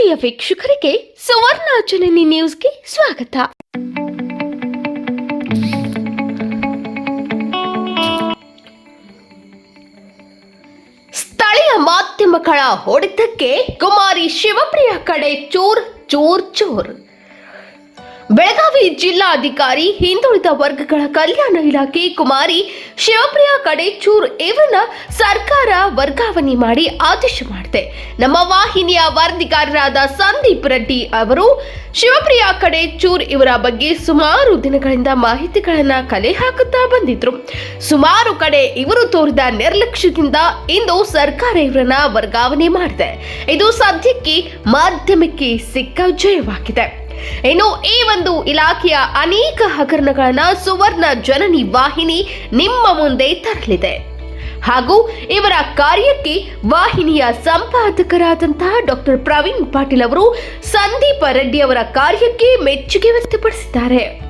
ಆತ್ಮೀಯ ವೀಕ್ಷಕರಿಗೆ ಸುವರ್ಣ ಜನನಿ ನ್ಯೂಸ್ಗೆ ಸ್ವಾಗತ. ಸ್ಥಳೀಯ ಮಾಧ್ಯಮಗಳ ಹೊಡೆತಕ್ಕೆ ಕುಮಾರಿ ಶಿವಪ್ರಿಯ ಕಡೆ ಚೋರ್ ಚೋರ್ ಚೋರ್. ಬೆಳಗಾವಿ ಜಿಲ್ಲಾಧಿಕಾರಿ, ಹಿಂದುಳಿದ ವರ್ಗಗಳ ಕಲ್ಯಾಣ ಇಲಾಖೆ ಕುಮಾರಿ ಶಿವಪ್ರಿಯ ಕಡೆಚೂರ್ ಇವರನ್ನ ಸರ್ಕಾರ ವರ್ಗಾವಣೆ ಮಾಡಿ ಆದೇಶ ಮಾಡಿದೆ. ನಮ್ಮ ವಾಹಿನಿಯ ವರದಿಗಾರರಾದ ಸಂದೀಪ್ ರೆಡ್ಡಿ ಅವರು ಶಿವಪ್ರಿಯ ಕಡೆಚೂರ್ ಇವರ ಬಗ್ಗೆ ಸುಮಾರು ದಿನಗಳಿಂದ ಮಾಹಿತಿಗಳನ್ನ ಕಲೆ ಹಾಕುತ್ತಾ ಬಂದಿದ್ರು. ಸುಮಾರು ಕಡೆ ಇವರು ತೋರಿದ ನಿರ್ಲಕ್ಷ್ಯದಿಂದ ಇಂದು ಸರ್ಕಾರ ಇವರನ್ನ ವರ್ಗಾವಣೆ ಮಾಡಿದೆ. ಇದು ಸದ್ಯಕ್ಕೆ ಮಾಧ್ಯಮಕ್ಕೆ ಸಿಕ್ಕ ಜಯವಾಗಿದೆ. ಇನ್ನು ಈ ಒಂದು ಇಲಾಖೆಯ ಅನೇಕ ಹಗರಣಗಳನ್ನ ಸುವರ್ಣ ಜನನಿ ವಾಹಿನಿ ನಿಮ್ಮ ಮುಂದೆ ತರಲಿದೆ. ಹಾಗೂ ಇವರ ಕಾರ್ಯಕ್ಕೆ ವಾಹಿನಿಯ ಸಂಪಾದಕರಾದಂತಹ ಡಾಕ್ಟರ್ ಪ್ರವೀಣ್ ಪಾಟೀಲ್ ಅವರು ಸಂದೀಪ ರೆಡ್ಡಿ ಅವರ ಕಾರ್ಯಕ್ಕೆ ಮೆಚ್ಚುಗೆ ವ್ಯಕ್ತಪಡಿಸಿದ್ದಾರೆ.